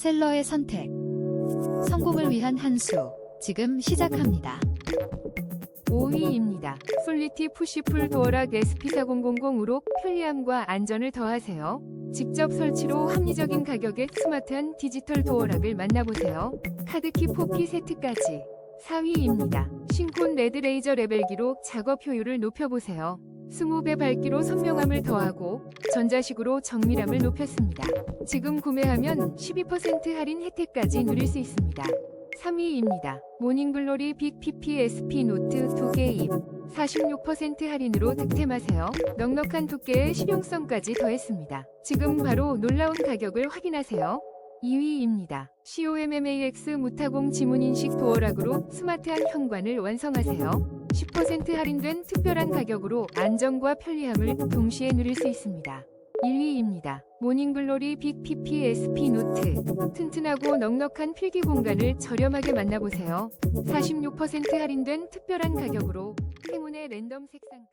셀러의 선택. 성공을 위한 한 수. 지금 시작합니다. 5위입니다. 솔리티 푸시풀 도어락 SP4000으로 편리함과 안전을 더하세요. 직접 설치로 합리적인 가격의 스마트한 디지털 도어락을 만나보세요. 카드키 포피 세트까지. 4위입니다. 신콘 레드레이저 레벨기로 작업 효율을 높여보세요. 20배 밝기로 선명함을 더하고 전자식으로 정밀함을 높였습니다. 지금 구매하면 12% 할인 혜택까지 누릴 수 있습니다. 3위입니다. 모닝글로리 빅 PPSP 노트 2개 입 46% 할인으로 득템하세요. 넉넉한 두께의 실용성까지 더했습니다. 지금 바로 놀라운 가격을 확인하세요. 2위입니다. COMMAX 무타공 지문인식 도어락으로 스마트한 현관을 완성하세요. 10% 할인된 특별한 가격으로 안정과 편리함을 동시에 누릴 수 있습니다. 1위입니다. 모닝글로리 빅 PPSP 노트. 튼튼하고 넉넉한 필기 공간을 저렴하게 만나보세요. 46% 할인된 특별한 가격으로 행운의 랜덤 색상